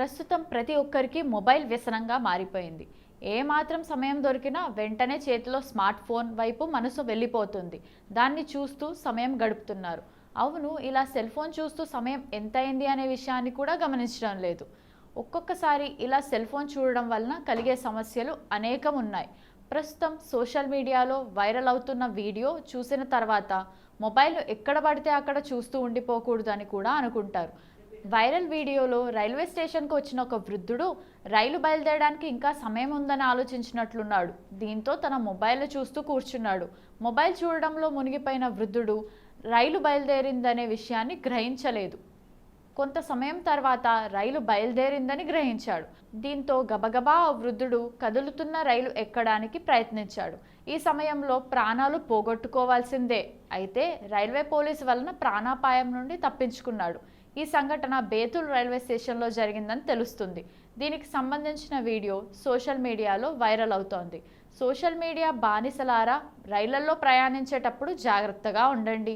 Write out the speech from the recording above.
ప్రస్తుతం ప్రతి ఒక్కరికి మొబైల్ వ్యసనంగా మారిపోయింది. ఏ మాత్రం సమయం దొరికినా వెంటనే చేతిలో స్మార్ట్ ఫోన్ వైపు మనసు వెళ్ళిపోతుంది. దాన్ని చూస్తూ సమయం గడుపుతున్నారు. అవును ఇలా సెల్ ఫోన్ చూస్తూ సమయం ఎంత అయింది అనే విషయాన్ని కూడా గమనించడం లేదు. ఒక్కొక్కసారి ఇలా సెల్ ఫోన్ చూడడం వలన కలిగే సమస్యలు అనేకం ఉన్నాయి. ప్రస్తుతం సోషల్ మీడియాలో వైరల్ అవుతున్న వీడియో చూసిన తర్వాత మొబైల్ ఎక్కడ పడితే అక్కడ చూస్తూ ఉండిపోకూడదని కూడా అనుకుంటారు. వైరల్ వీడియోలో రైల్వే స్టేషన్కు వచ్చిన ఒక వృద్ధుడు రైలు బయలుదేరడానికి ఇంకా సమయం ఉందని ఆలోచించినట్లున్నాడు. దీంతో తన మొబైల్ చూస్తూ కూర్చున్నాడు. మొబైల్ చూడడంలో మునిగిపోయిన వృద్ధుడు రైలు బయలుదేరిందనే విషయాన్ని గ్రహించలేదు. కొంత సమయం తర్వాత రైలు బయలుదేరిందని గ్రహించాడు. దీంతో గబగబా ఆ వృద్ధుడు కదులుతున్న రైలు ఎక్కడానికి ప్రయత్నించాడు. ఈ సమయంలో ప్రాణాలు పోగొట్టుకోవాల్సిందే. అయితే రైల్వే పోలీసు వలన ప్రాణాపాయం నుండి తప్పించుకున్నాడు. ఈ సంఘటన బేతుల్ రైల్వే స్టేషన్లో జరిగిందని తెలుస్తుంది. దీనికి సంబంధించిన వీడియో సోషల్ మీడియాలో వైరల్ అవుతోంది. సోషల్ మీడియా బానిసలారా రైళ్ళలో ప్రయాణించేటప్పుడు జాగ్రత్తగా ఉండండి.